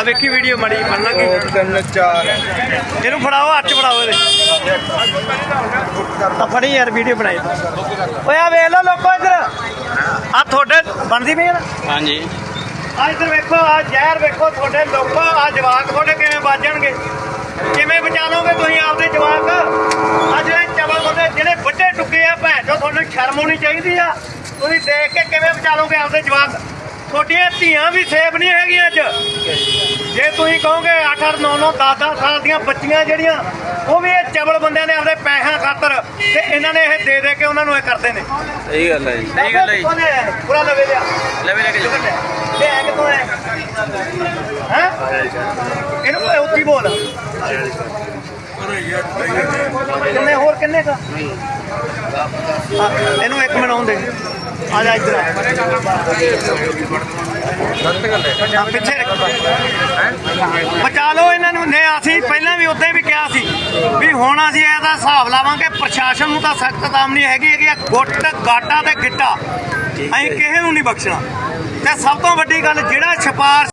ਆ ਵੇਖੀ ਵੀਡੀਓ ਮੜੀ ਬਣ ਲੱਗੀ ਤਿੰਨ ਚਾਰ। ਇਹਨੂੰ ਫੜਾਓ ਹੱਥ ਫੜਾਓ ਇਹਦੇ। ਫੜੀ ਯਾਰ ਵੀਡੀਓ ਬਣਾਈ। ਓਏ ਆ ਵੇਖ ਲਓ ਲੋਕੋ ਇੱਧਰ। ਆ ਤੁਹਾਡੇ ਬਣਦੀ ਪਈ ਨਾ? ਹਾਂਜੀ। ਆ ਇੱਧਰ ਵੇਖੋ ਆ ਜ਼ਹਿਰ ਵੇਖੋ ਤੁਹਾਡੇ ਲੋਕੋ ਆ ਜਵਾਕ ਤੁਹਾਡੇ ਕਿਵੇਂ ਬਾਜਣਗੇ ਕਿਵੇਂ ਬਚਾ ਲਓਗੇ ਤੁਸੀਂ ਆਪਦੇ ਜਵਾਕ? ਆ ਜਿਹੜੇ ਚਵਲ ਬੰਦੇ ਜਿਹੜੇ ਵੱਡੇ ਟੁੱਕੇ ਆ ਭੈਣ ਚੋ ਤੁਹਾਨੂੰ ਸ਼ਰਮ ਹੋਣੀ ਚਾਹੀਦੀ ਆ। ਤੁਸੀਂ ਦੇਖ ਕੇ ਕਿਵੇਂ ਬਚਾ ਲਓਗੇ ਆਪਦੇ ਜਵਾਕ? ਤੁਹਾਡੀਆਂ ਧੀਆਂ ਵੀ ਸੇਫ ਨਹੀਂ ਹੈਗੀਆਂ ਅੱਜ। ਜੇ ਤੁਸੀਂ ਕਹੋਗੇ 8 8 9 9 10 10 ਸਾਲ ਦੀਆਂ ਬੱਚੀਆਂ ਜਿਹੜੀਆਂ ਉਹ ਵੀ ਇਹ ਚਵਲ ਬੰਦਿਆਂ ਨੇ ਆਪਦੇ ਪੈਸਿਆਂ ਖਾਤਰ ਤੇ ਇਹਨਾਂ ਨੇ ਇਹ ਦੇ ਦੇ ਕੇ ਉਹਨਾਂ ਨੂੰ ਇਹ ਕਰਦੇ ਨੇ। ਸਹੀ ਗੱਲ ਹੈ ਜੀ ਸਹੀ ਗੱਲ ਹੈ ਜੀ। ਪੂਰਾ ਲਵੇ ਲਿਆ। ਲੈ ਵੀ ਲੈ ਕੇ ਲੈ ਆ ਕਿਤੋਂ ਹੈ ਹੈ? ਇਹਨੂੰ ਕੋਈ ਉੱਚੀ ਬੋਲ। ਕਿੰਨੇ ਹੋਰ ਕਿੰਨੇ ਕਾ? ਇਹਨੂੰ ਇੱਕ ਮਿੰਟ ਆਉਂਦੇ ਆ ਜਾ ਇੱਧਰ ਆ। ਪਿੱਛੇ। ਬਚਾ ਲਓ ਇਹਨਾਂ ਨੂੰ। ਨੇ ਅਸੀਂ ਪਹਿਲਾਂ ਵੀ ਉਦਾਂ ਵੀ ਕਿਹਾ ਸੀ ਵੀ ਹੁਣ ਅਸੀਂ ਇਹਦਾ ਹਿਸਾਬ ਲਾਵਾਂਗੇ। ਪ੍ਰਸ਼ਾਸਨ ਨੂੰ ਤਾਂ ਸਖਤ ਤਾਮਨੀ ਹੈਗੀ ਹੈਗੀ ਆ ਗੁੱਟ ਗਾਟਾ ਤੇ ਗਿੱਟਾ। ਅਸੀਂ ਕਿਸੇ ਨੂੰ ਨਹੀਂ ਬਖਸ਼ਣਾ। ਤੇ ਸਭ ਤੋਂ ਵੱਡੀ ਗੱਲ ਜਿਹੜਾ ਛਪਾਰ